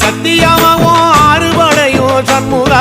சத்தியாவும் ஆறுபடையும் சண்முகா.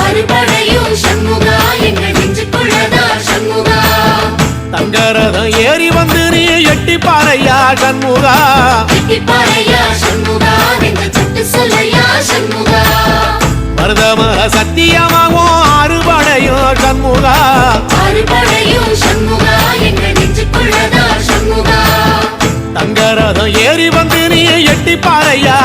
ஆறுபடையும் சண்முகா எங்கள் நெஞ்சுக்குள்ளதா சண்முகா? தங்கரதம் ஏறி வந்து நீ எட்டி பாறையா சண்முகா. எட்டி பாறையா சண்முகா எங்கள் சட்டு மருதமர சத்தியமாகவும் ஆறுபடையும் சண்முகா. தங்கரதம் ஏறி வந்து நீ எட்டி பாறையா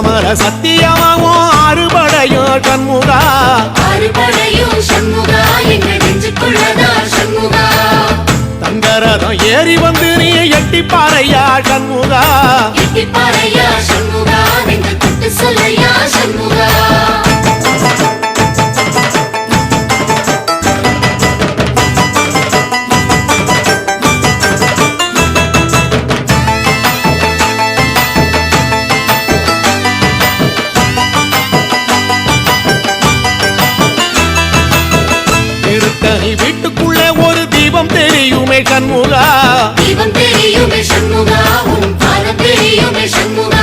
மருதமர சத்தியமாவும் அறுபடையோ சண்முகா. அறுபடையும் சண்முகா எங்க நெஞ்சுக்குள்ளதா சண்முகா? தங்கரதம் ஏறி வந்து நீ எட்டி பாறையா சண்முகா. சண்முகா சொல்லையா சண்முகா? திருத்தணி வீட்டுக்குள்ளே ஒரு தீபம் தெரியுமே சண்முகா. தீபம் தெரியுமே சண்முகா உன் பாதம் தெரியுமே சண்முகா.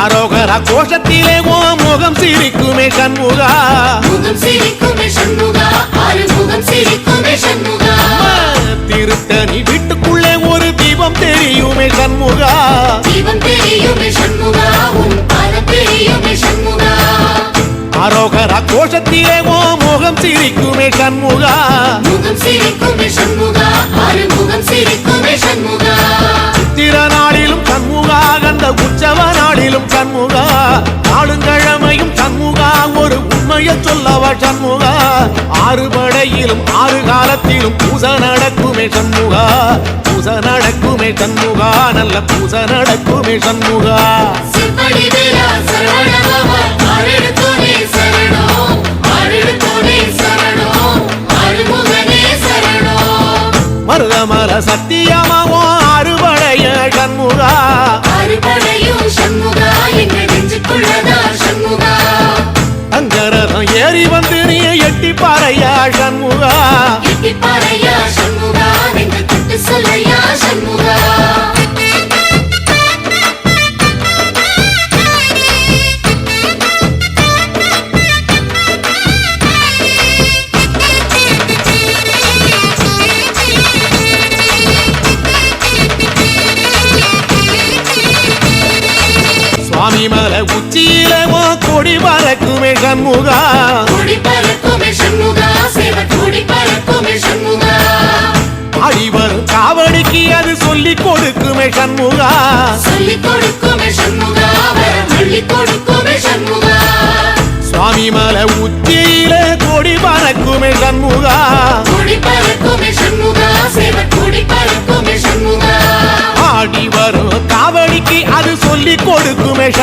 அரோகர கோஷத்திலே ஓ முகம் சிரிக்குமே சண்முகா. முகம் சிரிக்குமே சண்முகா ஆறு முகம் சிரிக்குமே சண்முகா. திருத்தணி வீட்டுக்குள்ளே ஒரு தீபம் தெரியுமே சண்முகா. தீபம் தெரியுமே சண்முகா உன் பாதம் தெரியுமே சண்முகா. அரோகர கோஷத்திலே ஓ முகம் சிரிக்குமே சண்முகா. முகம் சிரிக்குமே சண்முகா ஆறு முகம் சிரிக்குமே சண்முகா. சித்திர நாளிலும் சண்முகா கந்த உற்சவ நாளிலும் சண்முகா. நாளுங்கிழமையும் சண்முகா ஒரு உண்மையை சொல்லவா சண்முகா. ஆறு படையிலும் ஆறு காலத்திலும் பூச நடக்குமே சண்முகா. பூச நடக்குமே சண்முகா நல்ல பூச நடக்குமே சண்முகா. சத்தியமாவோ அறுபடைய நெஞ்சுக்குள்ளதா சண்முகா? அங்கரதம் ஏறி வந்து நீ எட்டி பாறையா சண்முகா. சுவாமி மல உச்சியில ஓ கொடி பறக்குமே சண்முகா. கொடி பறக்குமே சண்முகா சேவ கொடி பறக்குமே சண்முகா. ஆடி வரும் காவடிக்கு அது சொல்லி கொடுக்குமே சண்முகா.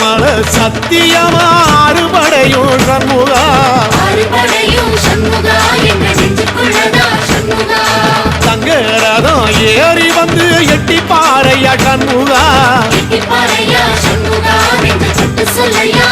மல சத்தியமா அறுபடையும் சண்முகா சண்முகா? தங்கரதம் ஏறி வந்து எட்டி பாறையா சண்முகா. சொல்லையா?